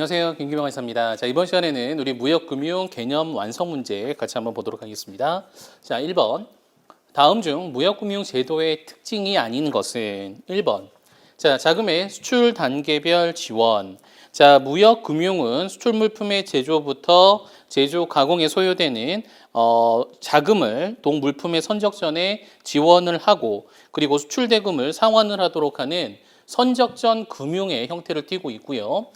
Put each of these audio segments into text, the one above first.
안녕하세요. 김기명 의사입니다. 자, 이번 시간에는 우리 무역 금융 개념 완성 문제 같이 한번 보도록 하겠습니다. 자, 1번. 다음 중 무역 금융 제도의 특징이 아닌 것은 1번. 자, 자금의 수출 단계별 지원. 자, 무역 금융은 수출 물품의 제조부터 제조 가공에 소요되는 어, 자금을 동 물품의 선적 전에 지원을 하고 그리고 수출 대금을 상환을 하도록 하는 선적전 금융의 형태를 띠고 있고요.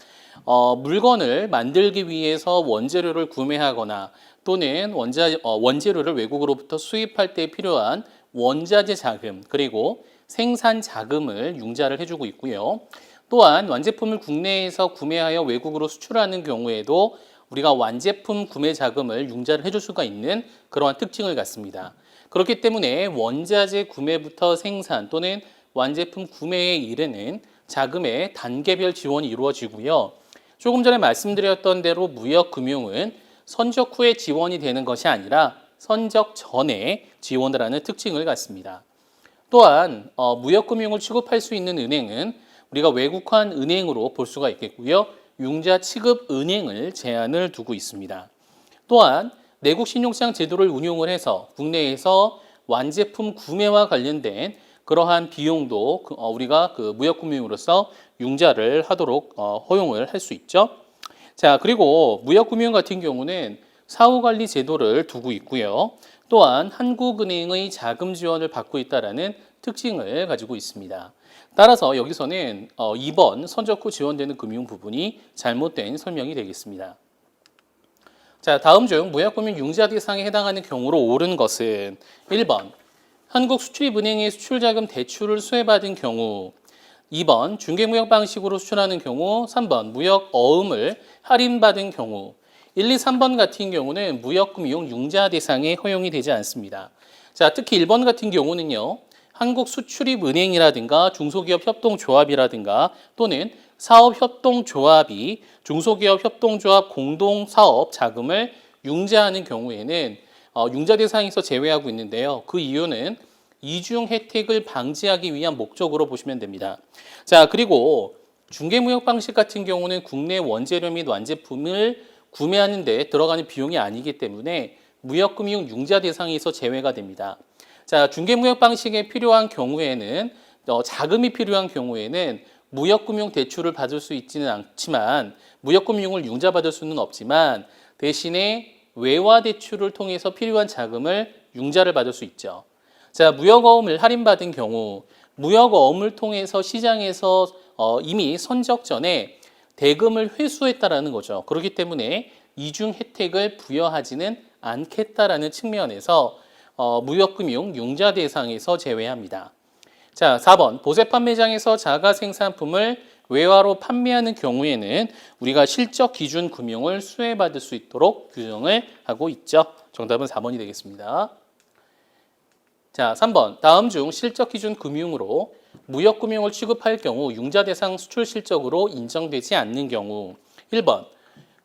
어, 물건을 만들기 위해서 원재료를 구매하거나 또는 원자, 어, 원재료를 외국으로부터 수입할 때 필요한 원자재 자금 그리고 생산 자금을 융자를 해주고 있고요. 또한 완제품을 국내에서 구매하여 외국으로 수출하는 경우에도 우리가 완제품 구매 자금을 융자를 해줄 수가 있는 그러한 특징을 갖습니다. 그렇기 때문에 원자재 구매부터 생산 또는 완제품 구매에 이르는 자금의 단계별 지원이 이루어지고요. 조금 전에 말씀드렸던 대로 무역금융은 선적 후에 지원이 되는 것이 아니라 선적 전에 지원을 하는 특징을 갖습니다. 또한 어, 무역금융을 취급할 수 있는 은행은 우리가 외국환 은행으로 볼 수가 있겠고요. 융자 취급 은행을 제한을 두고 있습니다. 또한 내국 신용시장 제도를 운용을 해서 국내에서 완제품 구매와 관련된 그러한 비용도 그, 어, 우리가 그 무역금융으로서 융자를 하도록 어, 허용을 할 수 있죠. 자 그리고 무역금융 같은 경우는 사후관리 제도를 두고 있고요. 또한 한국은행의 자금 지원을 받고 있다라는 특징을 가지고 있습니다. 따라서 여기서는 어, 2번 선적 후 지원되는 금융 부분이 잘못된 설명이 되겠습니다. 자, 다음 중 무역금융 융자 대상에 해당하는 경우로 옳은 것은 1번 한국수출입은행의 수출자금 대출을 수혜받은 경우 2번 중개무역 방식으로 수출하는 경우 3번 무역 어음을 할인받은 경우 1, 2, 3번 같은 경우는 무역금융 융자 대상에 허용이 되지 않습니다. 자, 특히 1번 같은 경우는요. 한국수출입은행이라든가 중소기업협동조합이라든가 또는 사업협동조합이 중소기업협동조합 공동사업 자금을 융자하는 경우에는 어, 융자 대상에서 제외하고 있는데요. 그 이유는 이중 혜택을 방지하기 위한 목적으로 보시면 됩니다. 자, 그리고 중개무역 방식 같은 경우는 국내 원재료 및 완제품을 구매하는 데 들어가는 비용이 아니기 때문에 무역금융 융자 대상에서 제외가 됩니다. 자, 중개무역 방식에 필요한 경우에는 어, 자금이 필요한 경우에는 무역금융 대출을 받을 수 있지는 않지만 무역금융을 융자받을 수는 없지만 대신에 외화 대출을 통해서 필요한 자금을 융자를 받을 수 있죠. 자, 무역어음을 할인받은 경우 무역어음을 통해서 시장에서 어, 이미 선적 전에 대금을 회수했다라는 거죠. 그렇기 때문에 이중 혜택을 부여하지는 않겠다라는 측면에서 어, 무역금융 융자 대상에서 제외합니다. 자, 4번 보세 판매장에서 자가 생산품을 외화로 판매하는 경우에는 우리가 실적 기준 금융을 수혜받을 수 있도록 규정을 하고 있죠. 정답은 4번이 되겠습니다. 자, 3번. 다음 중 실적 기준 금융으로 무역 금융을 취급할 경우 융자 대상 수출 실적으로 인정되지 않는 경우. 1번.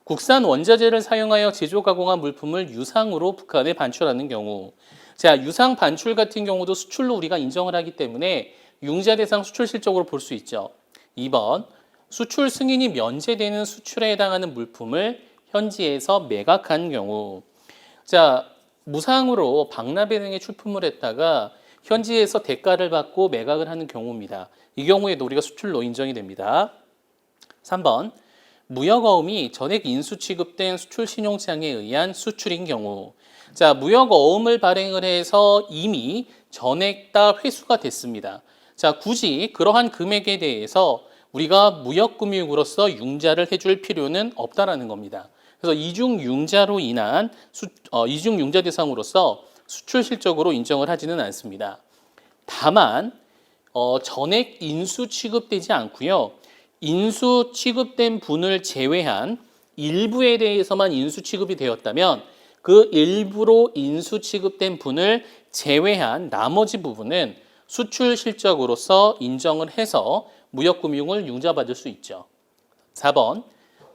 국산 원자재를 사용하여 제조 가공한 물품을 유상으로 북한에 반출하는 경우. 자, 유상 반출 같은 경우도 수출로 우리가 인정을 하기 때문에 융자 대상 수출 실적으로 볼 수 있죠. 2번. 수출 승인이 면제되는 수출에 해당하는 물품을 현지에서 매각한 경우. 자 무상으로 박람회 등의 출품을 했다가 현지에서 대가를 받고 매각을 하는 경우입니다. 이 경우에도 우리가 수출로 인정이 됩니다. 3번 무역어음이 전액 인수 취급된 수출 신용장에 의한 수출인 경우 자 무역어음을 발행을 해서 이미 전액 다 회수가 됐습니다. 자 굳이 그러한 금액에 대해서 우리가 무역금융으로서 융자를 해줄 필요는 없다라는 겁니다. 그래서 이중 융자로 인한 수, 어, 이중 융자 대상으로서 수출 실적으로 인정을 하지는 않습니다. 다만 어, 전액 인수 취급되지 않고요. 인수 취급된 분을 제외한 일부에 대해서만 인수 취급이 되었다면 그 일부로 인수 취급된 분을 제외한 나머지 부분은 수출 실적으로서 인정을 해서 무역금융을 융자받을 수 있죠. 4번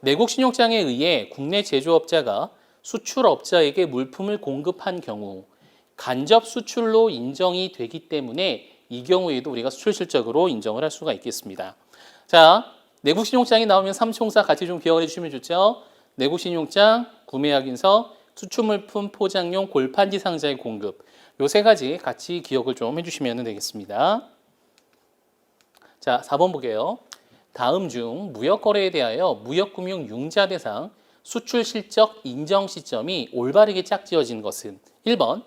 내국 신용장에 의해 국내 제조업자가 수출업자에게 물품을 공급한 경우 간접 수출로 인정이 되기 때문에 이 경우에도 우리가 수출 실적으로 인정을 할 수가 있겠습니다. 자, 내국 신용장이 나오면 삼총사 같이 좀 기억해 주시면 좋죠. 내국 신용장, 구매 확인서, 수출 물품 포장용 골판지 상자의 공급. 요 세 가지 같이 기억을 좀 해 주시면 되겠습니다. 자, 4번 보게요. 다음 중 무역 거래에 대하여 무역금융 융자 대상 수출 실적 인정 시점이 올바르게 짝지어진 것은 1번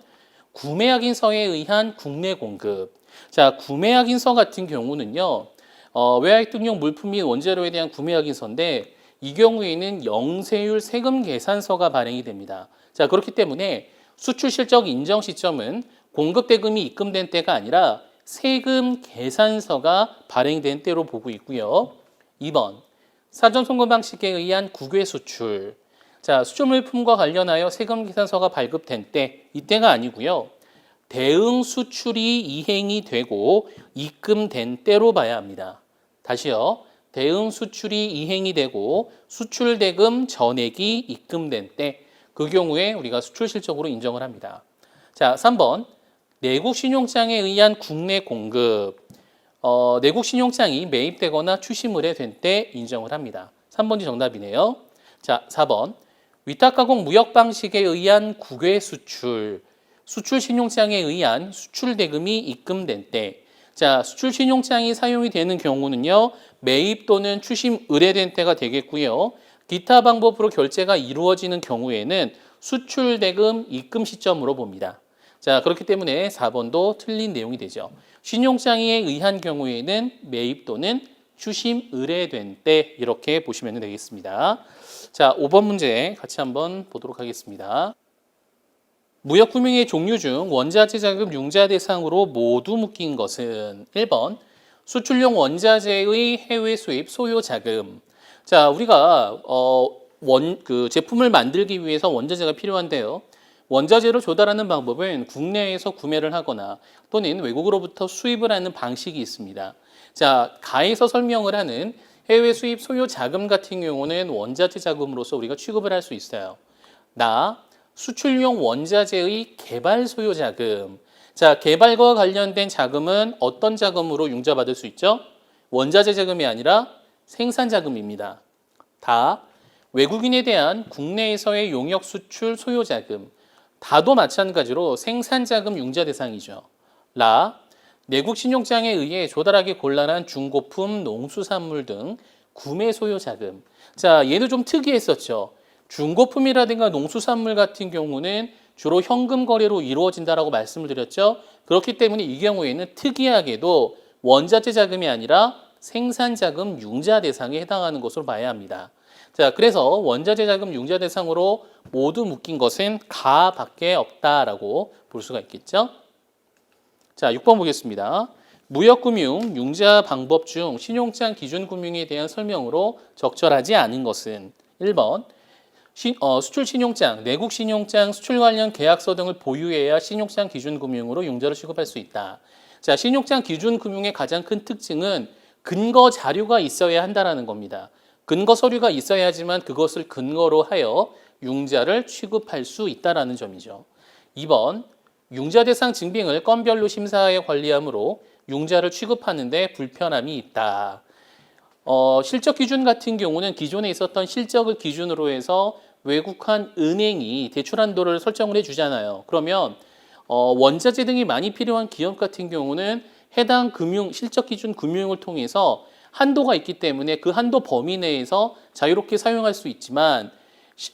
구매 확인서에 의한 국내 공급. 자, 구매 확인서 같은 경우는요. 어, 외화익 등용 물품 및 원재료에 대한 구매 확인서인데 이 경우에는 영세율 세금 계산서가 발행이 됩니다. 자, 그렇기 때문에 수출 실적 인정 시점은 공급 대금이 입금된 때가 아니라 세금 계산서가 발행된 때로 보고 있고요. 2번 사전 송금 방식에 의한 국외 수출. 자, 수출물품과 관련하여 세금 계산서가 발급된 때 이때가 아니고요. 대응 수출이 이행이 되고 입금된 때로 봐야 합니다. 다시요. 대응 수출이 이행이 되고 수출 대금 전액이 입금된 때 그 경우에 우리가 수출 실적으로 인정을 합니다. 자, 3번 내국 신용장에 의한 국내 공급. 어, 내국 신용장이 매입되거나 추심을해 된때 인정을 합니다. 3번이 정답이네요. 자, 4번 위탁가공 무역 방식에 의한 국외 수출. 수출 신용장에 의한 수출 대금이 입금된 때. 자, 수출 신용장이 사용이 되는 경우는요. 매입 또는 추심 의뢰된 때가 되겠고요. 기타 방법으로 결제가 이루어지는 경우에는 수출 대금 입금 시점으로 봅니다. 자, 그렇기 때문에 4번도 틀린 내용이 되죠. 신용장에 의한 경우에는 매입 또는 추심 의뢰된 때 이렇게 보시면 되겠습니다. 자, 5번 문제 같이 한번 보도록 하겠습니다. 무역금융의 종류 중 원자재 자금 융자 대상으로 모두 묶인 것은 1번 수출용 원자재의 해외 수입 소요 자금. 자, 우리가 어, 원, 그 제품을 만들기 위해서 원자재가 필요한데요. 원자재로 조달하는 방법은 국내에서 구매를 하거나 또는 외국으로부터 수입을 하는 방식이 있습니다. 자, 가에서 설명을 하는 해외 수입 소요 자금 같은 경우는 원자재 자금으로서 우리가 취급을 할 수 있어요. 나 수출용 원자재의 개발 소요 자금. 자, 개발과 관련된 자금은 어떤 자금으로 융자받을 수 있죠? 원자재 자금이 아니라 생산 자금입니다. 다 외국인에 대한 국내에서의 용역 수출 소요 자금. 다도 마찬가지로 생산 자금 융자 대상이죠. 라 내국 신용장에 의해 조달하기 곤란한 중고품, 농수산물 등 구매 소요 자금. 자, 얘도 좀 특이했었죠. 중고품이라든가 농수산물 같은 경우는 주로 현금 거래로 이루어진다라고 말씀을 드렸죠. 그렇기 때문에 이 경우에는 특이하게도 원자재 자금이 아니라 생산 자금 융자 대상에 해당하는 것으로 봐야 합니다. 자, 그래서 원자재 자금 융자 대상으로 모두 묶인 것은 가밖에 없다라고 볼 수가 있겠죠. 자, 6번 보겠습니다. 무역금융 융자 방법 중 신용장 기준 금융에 대한 설명으로 적절하지 않은 것은 1번 시, 어, 수출 신용장, 내국 신용장, 수출 관련 계약서 등을 보유해야 신용장 기준 금융으로 융자를 취급할 수 있다. 자, 신용장 기준 금융의 가장 큰 특징은 근거 자료가 있어야 한다라는 겁니다. 근거 서류가 있어야지만 그것을 근거로 하여 융자를 취급할 수 있다라는 점이죠. 2번 융자 대상 증빙을 건별로 심사하여 관리하므로 융자를 취급하는데 불편함이 있다. 어, 실적 기준 같은 경우는 기존에 있었던 실적을 기준으로 해서 외국한 은행이 대출 한도를 설정을 해주잖아요. 그러면 어, 원자재 등이 많이 필요한 기업 같은 경우는 해당 금융 실적 기준 금융을 통해서 한도가 있기 때문에 그 한도 범위 내에서 자유롭게 사용할 수 있지만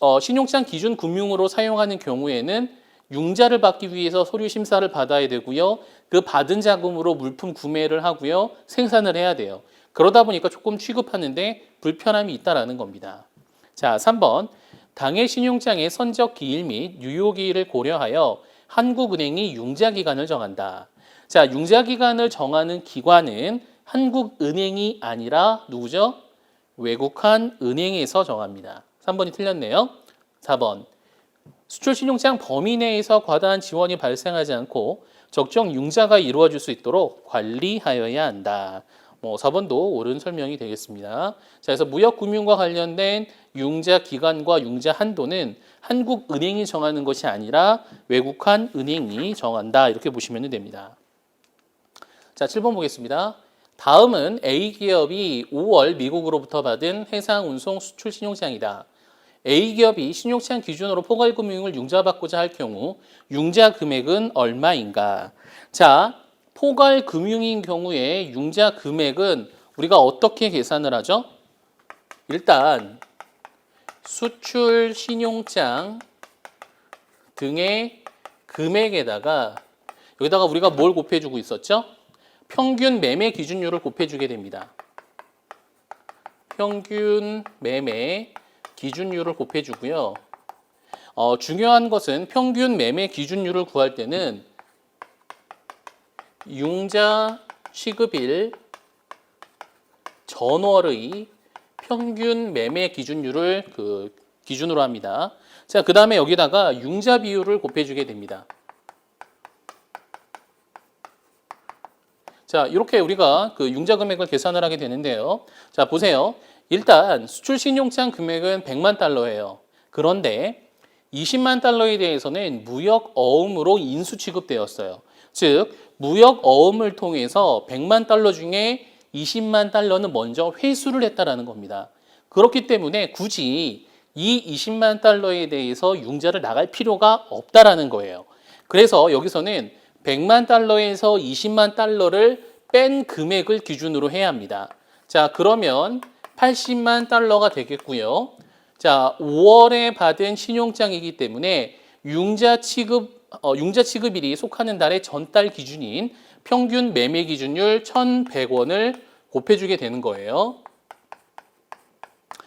어, 신용장 기준 금융으로 사용하는 경우에는 융자를 받기 위해서 서류 심사를 받아야 되고요. 그 받은 자금으로 물품 구매를 하고요. 생산을 해야 돼요. 그러다 보니까 조금 취급하는데 불편함이 있다라는 겁니다. 자, 3번. 당해 신용장의 선적 기일 및 유효 기일을 고려하여 한국은행이 융자 기간을 정한다. 자, 융자 기간을 정하는 기관은 한국은행이 아니라 누구죠? 외국한 은행에서 정합니다. 3번이 틀렸네요. 4번. 수출 신용장 범위 내에서 과다한 지원이 발생하지 않고 적정 융자가 이루어질 수 있도록 관리하여야 한다. 뭐 4번도 옳은 설명이 되겠습니다. 자, 그래서 무역 금융과 관련된 융자 기간과 융자 한도는 한국은행이 정하는 것이 아니라 외국한 은행이 정한다. 이렇게 보시면 됩니다. 자, 7번 보겠습니다. 다음은 A기업이 5월 미국으로부터 받은 해상 운송 수출 신용장이다. A기업이 신용장 기준으로 포괄금융을 융자받고자 할 경우 융자 금액은 얼마인가? 자, 포괄금융인 경우에 융자 금액은 우리가 어떻게 계산을 하죠? 일단 수출 신용장 등의 금액에다가 여기다가 우리가 뭘 곱해주고 있었죠? 평균 매매 기준율을 곱해주게 됩니다. 평균 매매 기준율을 곱해주고요. 어, 중요한 것은 평균 매매 기준율을 구할 때는 융자 취급일 전월의 평균 매매 기준율을 그 기준으로 합니다. 자, 그 다음에 여기다가 융자 비율을 곱해주게 됩니다. 자, 이렇게 우리가 그 융자 금액을 계산을 하게 되는데요. 자, 보세요. 일단 수출 신용장 금액은 100만 달러예요. 그런데 20만 달러에 대해서는 무역 어음으로 인수 취급되었어요. 즉, 무역 어음을 통해서 100만 달러 중에 20만 달러는 먼저 회수를 했다라는 겁니다. 그렇기 때문에 굳이 이 20만 달러에 대해서 융자를 나갈 필요가 없다라는 거예요. 그래서 여기서는 100만 달러에서 20만 달러를 뺀 금액을 기준으로 해야 합니다. 자, 그러면 80만 달러가 되겠고요. 자, 5월에 받은 신용장이기 때문에 융자 취급 어, 융자 취급일이 속하는 달의 전달 기준인 평균 매매 기준율 1,100원을 곱해주게 되는 거예요.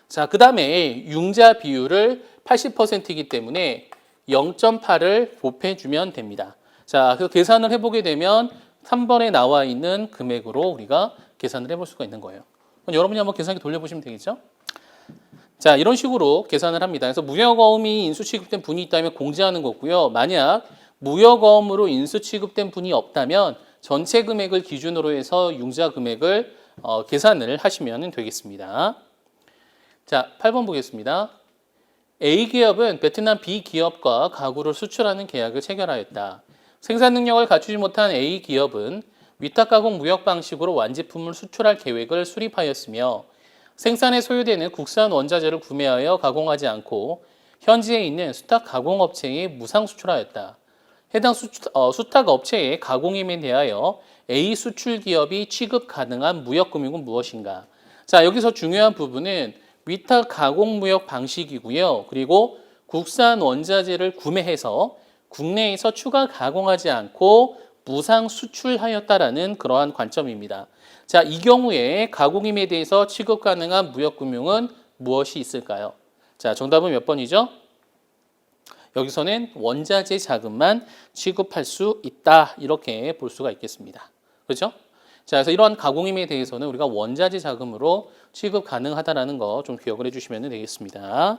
자, 그 다음에 융자 비율을 80%이기 때문에 0.8을 곱해주면 됩니다. 자, 그 계산을 해보게 되면 3번에 나와 있는 금액으로 우리가 계산을 해볼 수가 있는 거예요. 여러분이 한번 계산기 돌려보시면 되겠죠? 자, 이런 식으로 계산을 합니다. 그래서 무역어음이 인수 취급된 분이 있다면 공제하는 거고요. 만약 무역어음으로 인수 취급된 분이 없다면 전체 금액을 기준으로 해서 융자 금액을 어, 계산을 하시면 되겠습니다. 자, 8번 보겠습니다. A 기업은 베트남 B 기업과 가구를 수출하는 계약을 체결하였다. 생산 능력을 갖추지 못한 A 기업은 위탁 가공 무역 방식으로 완제품을 수출할 계획을 수립하였으며 생산에 소요되는 국산 원자재를 구매하여 가공하지 않고 현지에 있는 수탁 가공 업체에 무상 수출하였다. 해당 수출, 어, 수탁 업체의 가공임에 대하여 A 수출 기업이 취급 가능한 무역 금융은 무엇인가? 자, 여기서 중요한 부분은 위탁 가공 무역 방식이고요. 그리고 국산 원자재를 구매해서 국내에서 추가 가공하지 않고 무상 수출하였다라는 그러한 관점입니다. 자, 이 경우에 가공임에 대해서 취급 가능한 무역 금융은 무엇이 있을까요? 자, 정답은 몇 번이죠? 여기서는 원자재 자금만 취급할 수 있다. 이렇게 볼 수가 있겠습니다. 그렇죠? 자, 그래서 이러한 가공임에 대해서는 우리가 원자재 자금으로 취급 가능하다라는 거 좀 기억을 해 주시면 되겠습니다.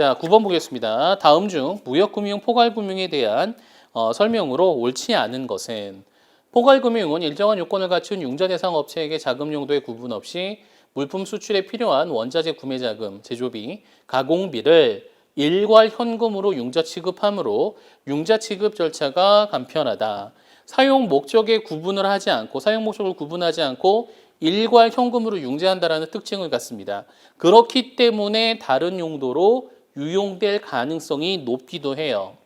자, 9번 보겠습니다. 다음 중 무역금융, 포괄금융에 대한 어, 설명으로 옳지 않은 것은 포괄금융은 일정한 요건을 갖춘 융자 대상 업체에게 자금 용도에 구분 없이 물품 수출에 필요한 원자재 구매 자금, 제조비, 가공비를 일괄 현금으로 융자 취급하므로 융자 취급 절차가 간편하다. 사용 목적에 구분을 하지 않고 사용 목적을 구분하지 않고 일괄 현금으로 융자한다라는 특징을 갖습니다. 그렇기 때문에 다른 용도로 유용될 가능성이 높기도 해요.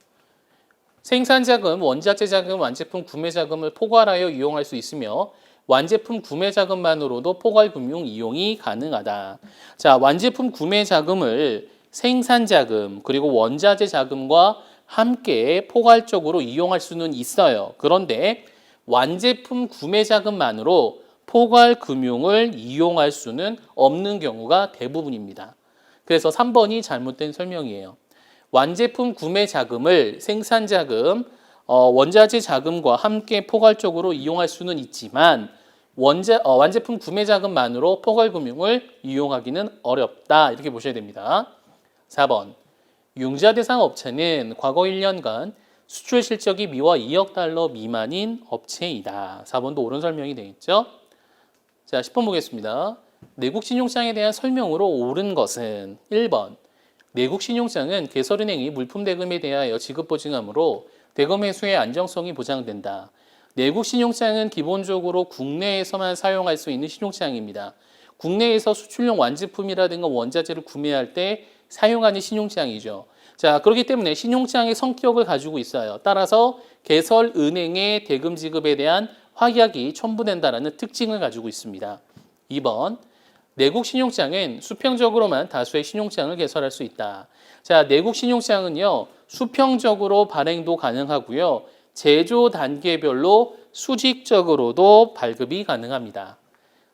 생산 자금, 원자재 자금, 완제품 구매 자금을 포괄하여 이용할 수 있으며 완제품 구매 자금만으로도 포괄 금융 이용이 가능하다. 자, 완제품 구매 자금을 생산 자금 그리고 원자재 자금과 함께 포괄적으로 이용할 수는 있어요. 그런데 완제품 구매 자금만으로 포괄 금융을 이용할 수는 없는 경우가 대부분입니다. 그래서 3번이 잘못된 설명이에요. 완제품 구매 자금을 생산 자금, 어, 원자재 자금과 함께 포괄적으로 이용할 수는 있지만 원자, 어, 완제품 구매 자금만으로 포괄 금융을 이용하기는 어렵다. 이렇게 보셔야 됩니다. 4번. 융자 대상 업체는 과거 1년간 수출 실적이 미화 2억 달러 미만인 업체이다. 4번도 옳은 설명이 되겠죠? 자, 10번 보겠습니다. 내국 신용장에 대한 설명으로 옳은 것은 1번. 내국 신용장은 개설은행이 물품 대금에 대하여 지급 보증하므로 대금 회수의 안정성이 보장된다. 내국 신용장은 기본적으로 국내에서만 사용할 수 있는 신용장입니다. 국내에서 수출용 완제품이라든가 원자재를 구매할 때 사용하는 신용장이죠. 자, 그렇기 때문에 신용장의 성격을 가지고 있어요. 따라서 개설 은행의 대금 지급에 대한 확약이 첨부된다라는 특징을 가지고 있습니다. 2번 내국 신용장은 수평적으로만 다수의 신용장을 개설할 수 있다. 자, 내국 신용장은요. 수평적으로 발행도 가능하고요. 제조 단계별로 수직적으로도 발급이 가능합니다.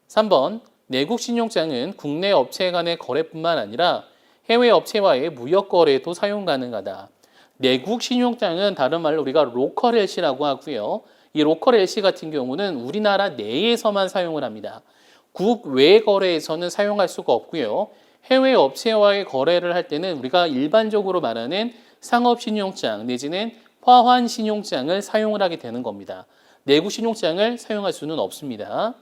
3번 내국 신용장은 국내 업체 간의 거래뿐만 아니라 해외 업체와의 무역 거래도 사용 가능하다. 내국 신용장은 다른 말로 우리가 로컬 LC라고 하고요. 이 로컬 LC 같은 경우는 우리나라 내에서만 사용을 합니다. 국외 거래에서는 사용할 수가 없고요. 해외 업체와의 거래를 할 때는 우리가 일반적으로 말하는 상업 신용장 내지는 화환 신용장을 사용을 하게 되는 겁니다. 내국 신용장을 사용할 수는 없습니다.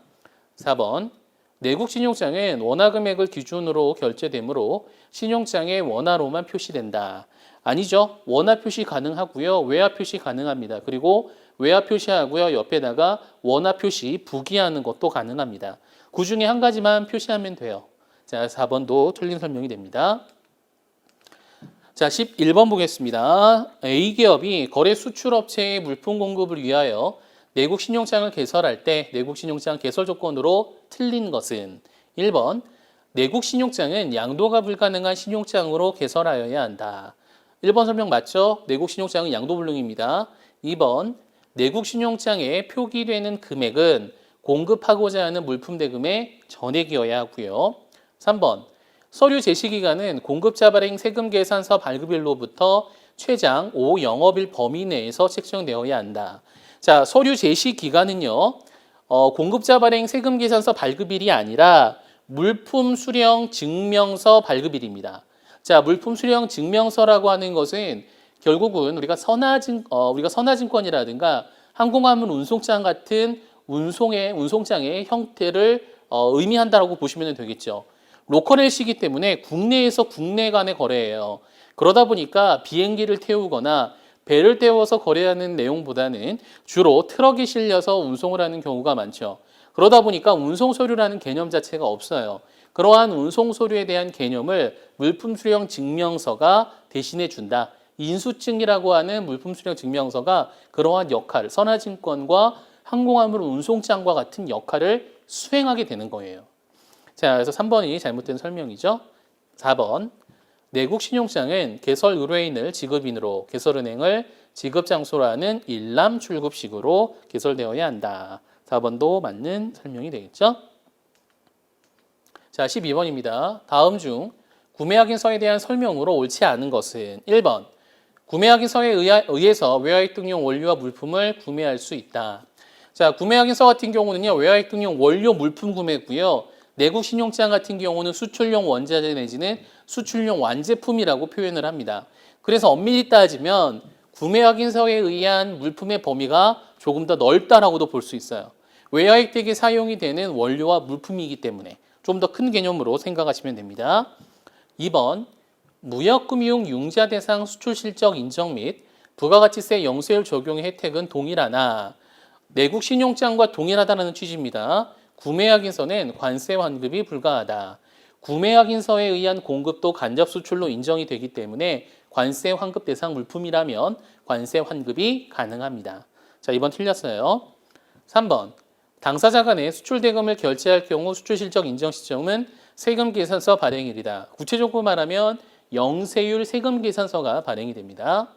4번 내국 신용장은 원화 금액을 기준으로 결제되므로 신용장의 원화로만 표시된다. 아니죠. 원화 표시 가능하고요. 외화 표시 가능합니다. 그리고 외화 표시하고요. 옆에다가 원화 표시 부기하는 것도 가능합니다. 그 중에 한 가지만 표시하면 돼요. 자, 4번도 틀린 설명이 됩니다. 자, 11번 보겠습니다. A기업이 거래 수출 업체의 물품 공급을 위하여 내국 신용장을 개설할 때 내국 신용장 개설 조건으로 틀린 것은 1번 내국 신용장은 양도가 불가능한 신용장으로 개설하여야 한다. 1번 설명 맞죠? 내국 신용장은 양도 불능입니다. 2번 내국 신용장에 표기되는 금액은 공급하고자 하는 물품 대금의 전액이어야 하고요. 3번 서류 제시 기간은 공급자 발행 세금 계산서 발급일로부터 최장 5 영업일 범위 내에서 책정되어야 한다. 자, 서류 제시 기간은요. 어, 공급자 발행 세금 계산서 발급일이 아니라 물품 수령 증명서 발급일입니다. 자, 물품 수령 증명서라고 하는 것은 결국은 우리가 선화증 어, 우리가 선화증권이라든가 항공화물 운송장 같은 운송의 운송장의 형태를 어, 의미한다라고 보시면 되겠죠. 로컬 LC이기 때문에 국내에서 국내 간의 거래예요. 그러다 보니까 비행기를 태우거나 배를 태워서 거래하는 내용보다는 주로 트럭에 실려서 운송을 하는 경우가 많죠. 그러다 보니까 운송 서류라는 개념 자체가 없어요. 그러한 운송 서류에 대한 개념을 물품 수령 증명서가 대신해 준다. 인수증이라고 하는 물품 수령 증명서가 그러한 역할, 선화증권과 항공화물 운송장과 같은 역할을 수행하게 되는 거예요. 자, 그래서 3번이 잘못된 설명이죠. 4번. 내국 신용장은 개설 의뢰인을 지급인으로 개설은행을 지급 장소로 하는 일람 출급식으로 개설되어야 한다. 4번도 맞는 설명이 되겠죠. 자, 12번입니다. 다음 중 구매 확인서에 대한 설명으로 옳지 않은 것은 1번. 구매 확인서에 의해서 외화익 등용 원료와 물품을 구매할 수 있다. 자, 구매 확인서 같은 경우는요. 외화익 등용 원료 물품 구매고요. 내국 신용장 같은 경우는 수출용 원자재 내지는 수출용 완제품이라고 표현을 합니다. 그래서 엄밀히 따지면 구매 확인서에 의한 물품의 범위가 조금 더 넓다라고도 볼 수 있어요. 외화익되게 사용이 되는 원료와 물품이기 때문에 좀 더 큰 개념으로 생각하시면 됩니다. 2번 무역금융 융자 대상 수출 실적 인정 및 부가가치세 영수율 적용의 혜택은 동일하나 내국 신용장과 동일하다는 취지입니다. 구매 확인서는 관세 환급이 불가하다. 구매 확인서에 의한 공급도 간접 수출로 인정이 되기 때문에 관세 환급 대상 물품이라면 관세 환급이 가능합니다. 자, 이번 틀렸어요. 3번. 당사자 간에 수출 대금을 결제할 경우 수출 실적 인정 시점은 세금 계산서 발행일이다. 구체적으로 말하면 영세율 세금 계산서가 발행이 됩니다.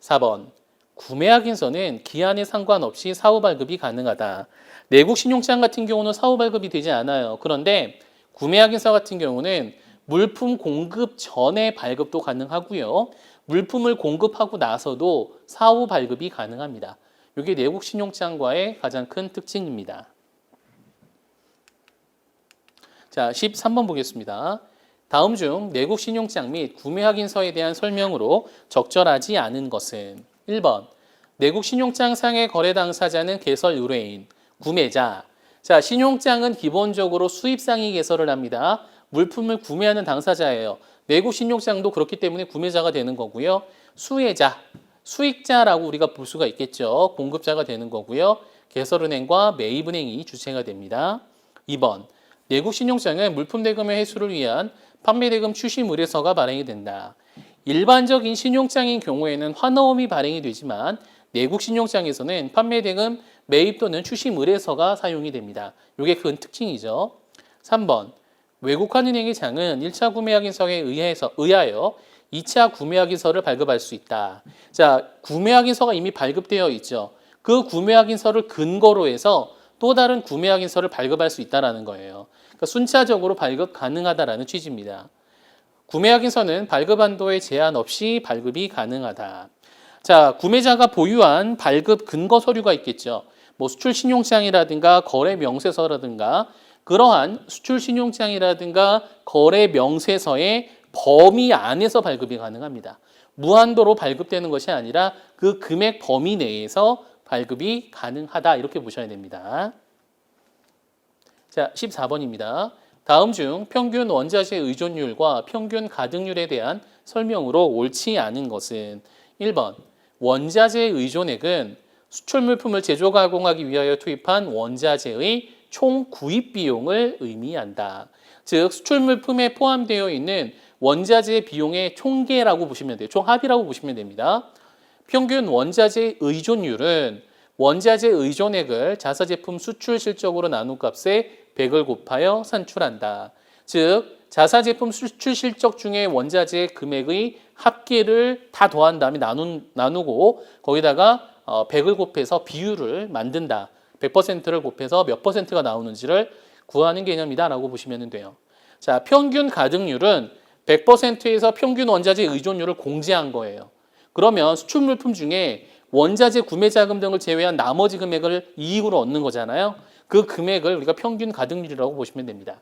4번. 구매 확인서는 기한에 상관없이 사후 발급이 가능하다. 내국 신용장 같은 경우는 사후 발급이 되지 않아요. 그런데 구매 확인서 같은 경우는 물품 공급 전에 발급도 가능하고요. 물품을 공급하고 나서도 사후 발급이 가능합니다. 이게 내국 신용장과의 가장 큰 특징입니다. 자, 13번 보겠습니다. 다음 중 내국 신용장 및 구매 확인서에 대한 설명으로 적절하지 않은 것은 1번 내국 신용장 상의 거래 당사자는 개설 의뢰인, 구매자. 자, 신용장은 기본적으로 수입상이 개설을 합니다. 물품을 구매하는 당사자예요. 내국 신용장도 그렇기 때문에 구매자가 되는 거고요. 수혜자. 수익자라고 우리가 볼 수가 있겠죠. 공급자가 되는 거고요. 개설은행과 매입은행이 주체가 됩니다. 2번 내국 신용장은 물품 대금의 회수를 위한 판매 대금 출시 의뢰서가 발행이 된다. 일반적인 신용장인 경우에는 환어음이 발행이 되지만 내국 신용장에서는 판매 대금 매입 또는 출시 의뢰서가 사용이 됩니다. 이게 큰 특징이죠. 3번 외국환 은행의 장은 1차 구매 확인서에 의해서 의하여 2차 구매 확인서를 발급할 수 있다. 자, 구매 확인서가 이미 발급되어 있죠. 그 구매 확인서를 근거로 해서 또 다른 구매 확인서를 발급할 수 있다라는 거예요. 그러니까 순차적으로 발급 가능하다라는 취지입니다. 구매 확인서는 발급 한도에 제한 없이 발급이 가능하다. 자, 구매자가 보유한 발급 근거 서류가 있겠죠. 뭐 수출 신용장이라든가 거래 명세서라든가 그러한 수출 신용장이라든가 거래 명세서의 범위 안에서 발급이 가능합니다. 무한도로 발급되는 것이 아니라 그 금액 범위 내에서 발급이 가능하다 이렇게 보셔야 됩니다. 자, 14번입니다. 다음 중 평균 원자재 의존율과 평균 가등률에 대한 설명으로 옳지 않은 것은 1번 원자재 의존액은 수출 물품을 제조 가공하기 위하여 투입한 원자재의 총 구입 비용을 의미한다. 즉 수출 물품에 포함되어 있는 원자재 비용의 총계라고 보시면 돼요. 총 합이라고 보시면 됩니다. 평균 원자재 의존율은 원자재 의존액을 자사 제품 수출 실적으로 나눈 값에 100을 곱하여 산출한다. 즉 자사 제품 수출 실적 중에 원자재 금액의 합계를 다 더한 다음에 나눈, 나누고 거기다가 어, 100을 곱해서 비율을 만든다. 100%를 곱해서 몇 퍼센트가 나오는지를 구하는 개념이다라고 보시면 돼요. 자, 평균 가등률은 100%에서 평균 원자재 의존율을 공제한 거예요. 그러면 수출 물품 중에 원자재 구매 자금 등을 제외한 나머지 금액을 이익으로 얻는 거잖아요. 그 금액을 우리가 평균 가등률이라고 보시면 됩니다.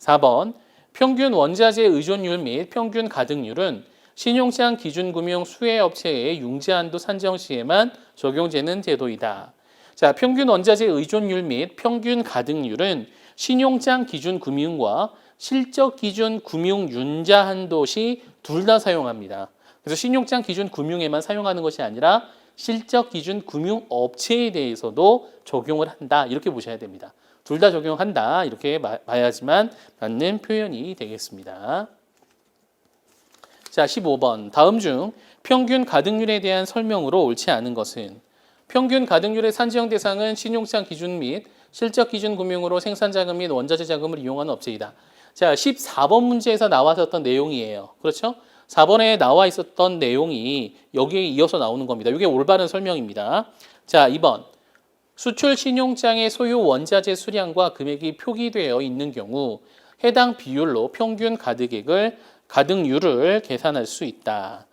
4번 평균 원자재 의존율 및 평균 가등률은 신용장 기준금융 수혜업체의 융자한도 산정 시에만 적용되는 제도이다. 자, 평균 원자재 의존율 및 평균 가등률은 신용장 기준 금융과 실적 기준 금융 융자 한도 시 둘 다 사용합니다. 그래서 신용장 기준 금융에만 사용하는 것이 아니라 실적 기준 금융 업체에 대해서도 적용을 한다. 이렇게 보셔야 됩니다. 둘 다 적용한다. 이렇게 봐야지만 맞는 표현이 되겠습니다. 자, 15번. 다음 중 평균 가등률에 대한 설명으로 옳지 않은 것은 평균 가등률의 산지형 대상은 신용장 기준 및 실적 기준 금융으로 생산 자금 및 원자재 자금을 이용하는 업체이다. 자, 14번 문제에서 나왔었던 내용이에요. 그렇죠? 4번에 나와 있었던 내용이 여기에 이어서 나오는 겁니다. 이게 올바른 설명입니다. 자, 2번. 수출 신용장의 소유 원자재 수량과 금액이 표기되어 있는 경우 해당 비율로 평균 가득액을 가등률을 계산할 수 있다.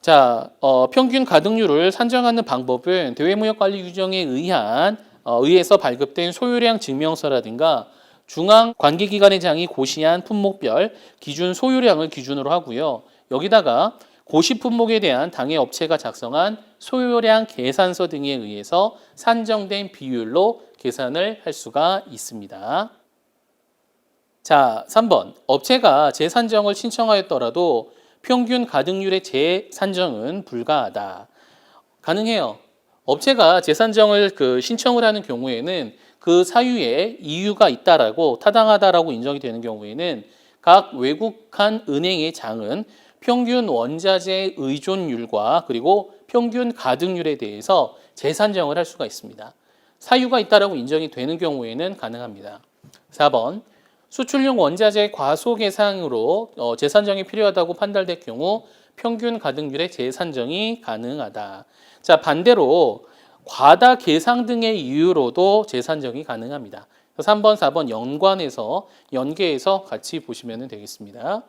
자, 어, 평균 가등률을 산정하는 방법은 대외무역관리 규정에 의한 어, 의해서 발급된 소유량 증명서라든가 중앙 관계기관의 장이 고시한 품목별 기준 소유량을 기준으로 하고요. 여기다가 고시 품목에 대한 당해 업체가 작성한 소유량 계산서 등에 의해서 산정된 비율로 계산을 할 수가 있습니다. 자, 3번. 업체가 재산정을 신청하였더라도 평균 가등률의 재산정은 불가하다. 가능해요. 업체가 재산정을 그 신청을 하는 경우에는 그 사유에 이유가 있다라고 타당하다라고 인정이 되는 경우에는 각 외국한 은행의 장은 평균 원자재 의존율과 그리고 평균 가등률에 대해서 재산정을 할 수가 있습니다. 사유가 있다라고 인정이 되는 경우에는 가능합니다. 4번 수출용 원자재 과소 계상으로 어, 재산정이 필요하다고 판단될 경우 평균 가등률의 재산정이 가능하다. 자 반대로 과다 계상 등의 이유로도 재산정이 가능합니다. 3번, 4번 연관해서 연계해서 같이 보시면 되겠습니다.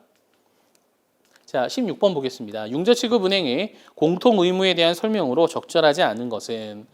자, 16번 보겠습니다. 융자 취급 은행의 공통 의무에 대한 설명으로 적절하지 않은 것은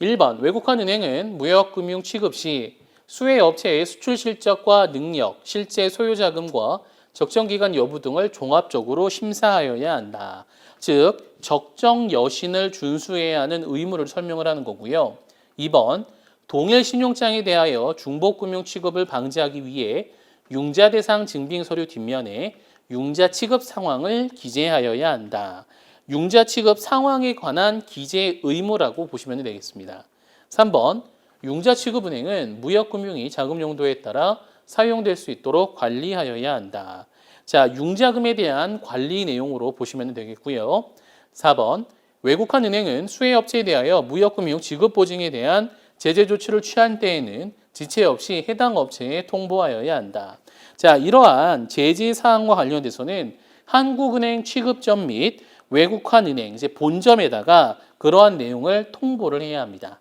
1번 외국한 은행은 무역금융 취급 시 수혜 업체의 수출 실적과 능력, 실제 소요 자금과 적정 기간 여부 등을 종합적으로 심사하여야 한다. 즉 적정 여신을 준수해야 하는 의무를 설명을 하는 거고요. 2번 동일 신용장에 대하여 중복금융 취급을 방지하기 위해 융자 대상 증빙 서류 뒷면에 융자 취급 상황을 기재하여야 한다. 융자 취급 상황에 관한 기재 의무라고 보시면 되겠습니다. 3번 융자 취급 은행은 무역 금융이 자금 용도에 따라 사용될 수 있도록 관리하여야 한다. 자, 융자금에 대한 관리 내용으로 보시면 되겠고요. 4번 외국한 은행은 수혜 업체에 대하여 무역금융 지급 보증에 대한 제재 조치를 취한 때에는 지체 없이 해당 업체에 통보하여야 한다. 자, 이러한 제재 사항과 관련돼서는 한국은행 취급점 및 외국한 은행 이제 본점에다가 그러한 내용을 통보를 해야 합니다.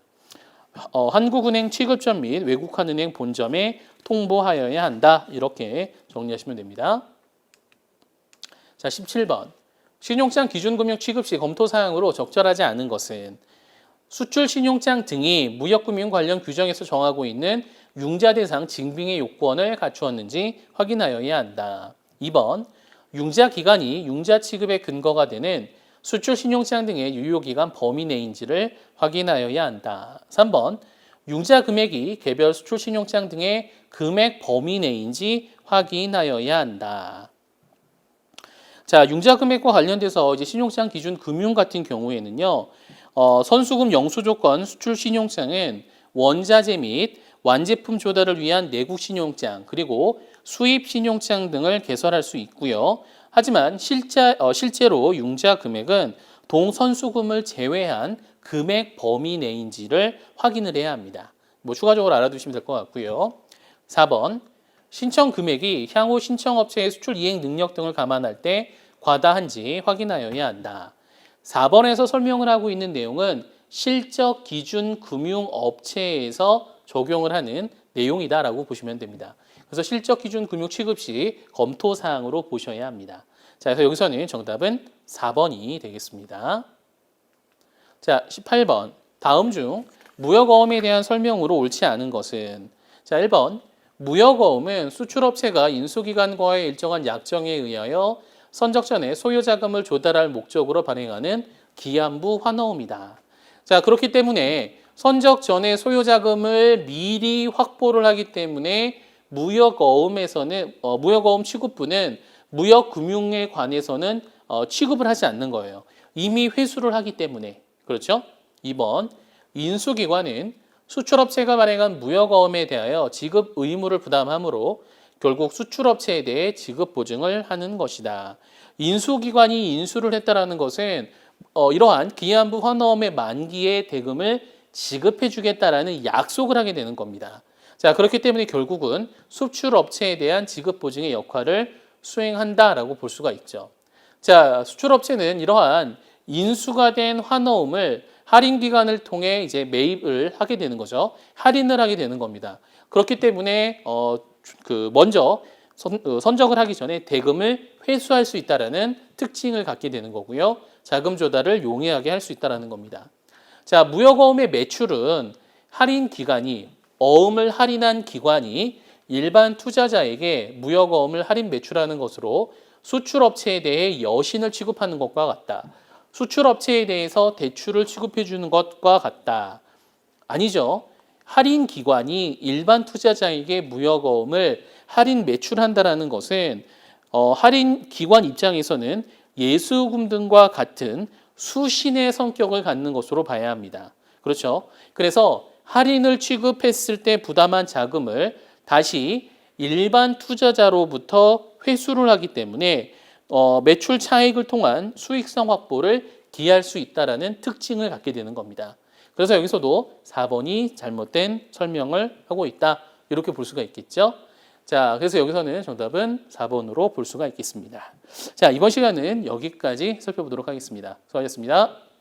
어, 한국은행 취급점 및 외국한 은행 본점에 통보하여야 한다. 이렇게 정리하시면 됩니다. 자, 17번. 신용장 기준금융 취급 시 검토 사항으로 적절하지 않은 것은 수출 신용장 등이 무역금융 관련 규정에서 정하고 있는 융자 대상 증빙의 요건을 갖추었는지 확인하여야 한다. 2번. 융자 기간이 융자 취급의 근거가 되는 수출 신용장 등의 유효 기간 범위 내인지를 확인하여야 한다. 3번. 융자 금액이 개별 수출 신용장 등의 금액 범위 내인지 확인하여야 한다. 자, 융자 금액과 관련돼서 이제 신용장 기준 금융 같은 경우에는요. 어, 선수금 영수 조건 수출 신용장은 원자재 및 완제품 조달을 위한 내국 신용장 그리고 수입 신용장 등을 개설할 수 있고요. 하지만 실제, 어, 실제로 융자 금액은 동선수금을 제외한 금액 범위 내인지를 확인을 해야 합니다. 뭐 추가적으로 알아두시면 될 것 같고요. 4번 신청 금액이 향후 신청업체의 수출 이행 능력 등을 감안할 때 과다한지 확인하여야 한다. 4번에서 설명을 하고 있는 내용은 실적 기준 금융 업체에서 적용을 하는 내용이다라고 보시면 됩니다. 그래서 실적 기준 금융 취급 시 검토 사항으로 보셔야 합니다. 자, 그래서 여기서는 정답은 4번이 되겠습니다. 자, 18번. 다음 중 무역어음에 대한 설명으로 옳지 않은 것은 자, 1번. 무역어음은 수출업체가 인수기관과의 일정한 약정에 의하여 선적 전에 소요 자금을 조달할 목적으로 발행하는 기한부 환어음이다. 자, 그렇기 때문에 선적 전에 소요 자금을 미리 확보를 하기 때문에 무역어음에서는 어, 무역어음 취급부는 무역금융에 관해서는 어, 취급을 하지 않는 거예요. 이미 회수를 하기 때문에 그렇죠? 2번 인수기관은 수출업체가 발행한 무역어음에 대하여 지급 의무를 부담하므로 결국 수출업체에 대해 지급 보증을 하는 것이다. 인수기관이 인수를 했다라는 것은 어, 이러한 기한부 환어음의 만기의 대금을 지급해 주겠다라는 약속을 하게 되는 겁니다. 자, 그렇기 때문에 결국은 수출업체에 대한 지급 보증의 역할을 수행한다라고 볼 수가 있죠. 자, 수출업체는 이러한 인수가 된 환어음을 할인 기간을 통해 이제 매입을 하게 되는 거죠. 할인을 하게 되는 겁니다. 그렇기 때문에 어, 그 먼저 선, 어, 선적을 하기 전에 대금을 회수할 수 있다라는 특징을 갖게 되는 거고요. 자금 조달을 용이하게 할 수 있다라는 겁니다. 자, 무역어음의 매출은 할인 기간이 어음을 할인한 기관이 일반 투자자에게 무역어음을 할인 매출하는 것으로 수출업체에 대해 여신을 취급하는 것과 같다. 수출업체에 대해서 대출을 취급해 주는 것과 같다. 아니죠. 할인 기관이 일반 투자자에게 무역어음을 할인 매출한다라는 것은 어, 할인 기관 입장에서는 예수금 등과 같은 수신의 성격을 갖는 것으로 봐야 합니다. 그렇죠? 그래서 할인을 취급했을 때 부담한 자금을 다시 일반 투자자로부터 회수를 하기 때문에 어, 매출 차익을 통한 수익성 확보를 기할 수 있다라는 특징을 갖게 되는 겁니다. 그래서 여기서도 4번이 잘못된 설명을 하고 있다. 이렇게 볼 수가 있겠죠. 자, 그래서 여기서는 정답은 4번으로 볼 수가 있겠습니다. 자, 이번 시간은 여기까지 살펴보도록 하겠습니다. 수고하셨습니다.